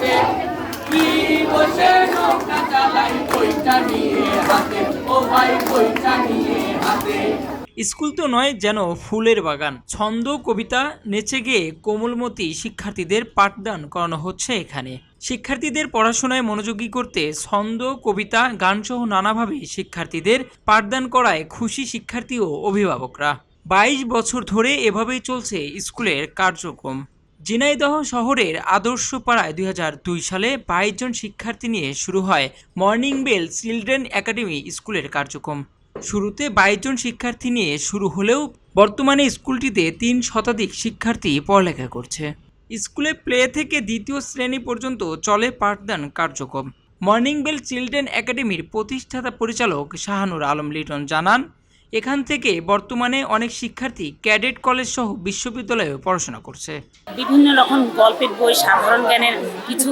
হাতে, কি বসে নৌকা চালাই বইটা নিয়ে হাতে? ও ভাই, বইটা নিয়ে হাতে। স্কুল তো নয় যেন ফুলের বাগান। ছন্দ, কবিতা নেচে গিয়ে কোমলমতি শিক্ষার্থীদের পাঠদান করানো হচ্ছে এখানে। শিক্ষার্থীদের পড়াশোনায় মনোযোগী করতে ছন্দ, কবিতা, গানসহ নানাভাবে শিক্ষার্থীদের পাঠদান করায় খুশি শিক্ষার্থী ও অভিভাবকরা। বাইশ বছর ধরে এভাবেই চলছে স্কুলের কার্যক্রম। ঝিনাইদহ শহরের আদর্শ পাড়ায় দুই হাজার দুই সালে বাইশ জন শিক্ষার্থী নিয়ে শুরু হয় মর্নিং বেল চিলড্রেন একাডেমি স্কুলের কার্যক্রম। শুরুতে বাইশ জন শিক্ষার্থী নিয়ে শুরু হলেও বর্তমানে স্কুলটিতে তিন শতাধিক শিক্ষার্থী পড়ালেখা করছে। স্কুলে প্লে থেকে দ্বিতীয় শ্রেণি পর্যন্ত চলে পাঠদান কার্যক্রম। মর্নিং বেল চিলড্রেন একাডেমির প্রতিষ্ঠাতা পরিচালক শাহানুর আলম লিটন জানান এখান থেকে বর্তমানে অনেক শিক্ষার্থী ক্যাডেট কলেজ সহ বিশ্ববিদ্যালয়ে পড়াশোনা করছে। বিভিন্ন রকম গল্পের বই, সাধারণ জ্ঞানের কিছু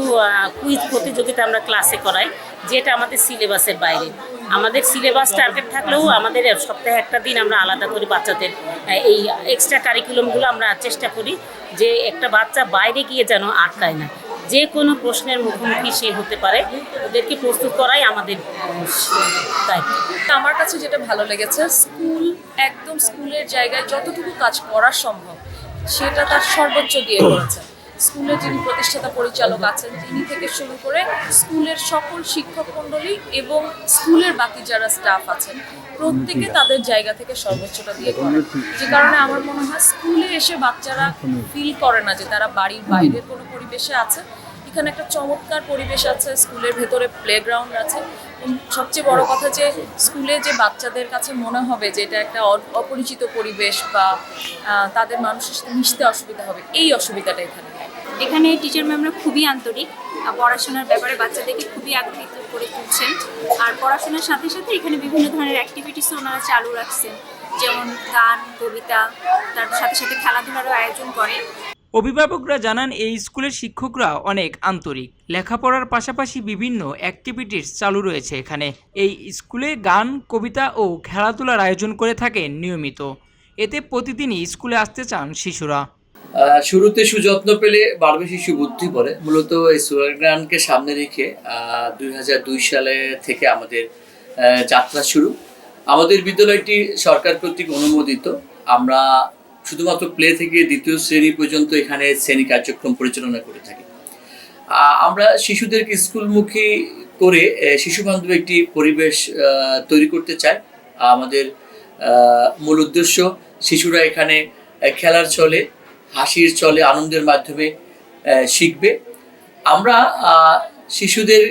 কুইজ প্রতিযোগিতা আমরা ক্লাসে করাই, যেটা আমাদের সিলেবাসের বাইরে। আমাদের সিলেবাস টার্গেট থাকলেও আমাদের সপ্তাহে একটা দিন আমরা আলাদা করি বাচ্চাদের এই এক্সট্রা কারিকুলামগুলো আমরা চেষ্টা করি যে একটা বাচ্চা বাইরে গিয়ে যেন আটকায় না। যে কোনো প্রশ্নের মুখোমুখি সে হতে পারে। ওদেরকে প্রস্তুত করাই আমাদের তাই দায়িত্ব আমার কাছে যেটা ভালো লেগেছে, স্কুল, একদম স্কুলের জায়গায় যতটুকু কাজ করা সম্ভব, সেটা তার সর্বোচ্চ দিয়ে করেছে। স্কুলের যিনি প্রতিষ্ঠাতা পরিচালক আছেন তিনি থেকে শুরু করে স্কুলের সকল শিক্ষক মণ্ডলী এবং স্কুলের বাকি যারা স্টাফ আছেন প্রত্যেকে তাদের জায়গা থেকে সর্বোচ্চটা দিয়ে করে। যে কারণে আমার মনে হয় স্কুলে এসে বাচ্চারা ফিল করে না যে তারা বাড়ির বাইরের কোনো পরিবেশে আছে। এখানে একটা চমৎকার পরিবেশ আছে স্কুলের ভেতরে প্লেগ্রাউন্ড আছে। সবচেয়ে বড় কথা যে স্কুলে যে বাচ্চাদের কাছে মনে হবে যে এটা একটা অপরিচিত পরিবেশ বা তাদের মানুষের সাথে মিশতে অসুবিধা হবে এই অসুবিধাটা এখানে এখানে টিচার ম্যামরা খুবই আন্তরিক পড়াশোনার ব্যাপারে বাচ্চাদেরকে খুবই আগ্রহিত করে তুলছেন। আর পড়াশোনার সাথে সাথে এখানে বিভিন্ন ধরনের অ্যাক্টিভিটিসও ওনারা চালু রাখছেন। যেমন গান, কবিতা, তার সাথে সাথে খেলাধুলারও আয়োজন করে। অভিভাবকরা জানান, এই স্কুলের শিক্ষকরা অনেক আন্তরিক। লেখাপড়ার পাশাপাশি বিভিন্ন অ্যাক্টিভিটিস চালু রয়েছে এখানে। এই স্কুলে গান, কবিতা ও খেলাধুলার আয়োজন করে থাকেন নিয়মিত। এতে প্রতিদিনই স্কুলে আসতে চান শিশুরা। শুরুতে সুযত্ন পেলে বাড়বে শিশু বুদ্ধি পড়ে। মূলত এই স্লোগানকে সামনে রেখে দুই হাজার দুই সালে থেকে আমাদের যাত্রা শুরু। আমাদের বিদ্যালয়টি সরকার কর্তৃক অনুমোদিত। আমরা শুধুমাত্র প্লে থেকে দ্বিতীয় শ্রেণি পর্যন্ত এখানে শ্রেণি কার্যক্রম পরিচালনা করে থাকি। আমরা শিশুদেরকে স্কুলমুখী করে শিশু বান্ধব একটি পরিবেশ তৈরি করতে চাই। আমাদের মূল উদ্দেশ্য, শিশুরা এখানে খেলার চলে হাসির চলে, আনন্দের মাধ্যমে শিখবে। আমরা শিশুদের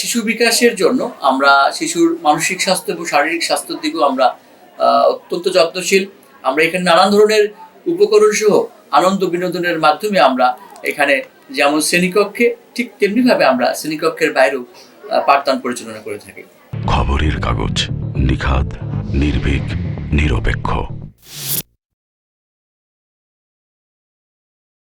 শিশু বিকাশের জন্য আমরা শিশুর মানসিক স্বাস্থ্য এবং শারীরিক স্বাস্থ্যের দিকেও আমরা অত্যন্ত যত্নশীল। আমরা এখানে নানান ধরনের উপকরণ সহ আনন্দ বিনোদনের মাধ্যমে আমরা এখানে যেমন শ্রেণীকক্ষে, ঠিক তেমনিভাবে আমরা শ্রেণীকক্ষের বাইরেও পাঠদান পরিচালনা করে থাকি। খবরের কাগজ নিখাত নির্ভীক, নিরপেক্ষ।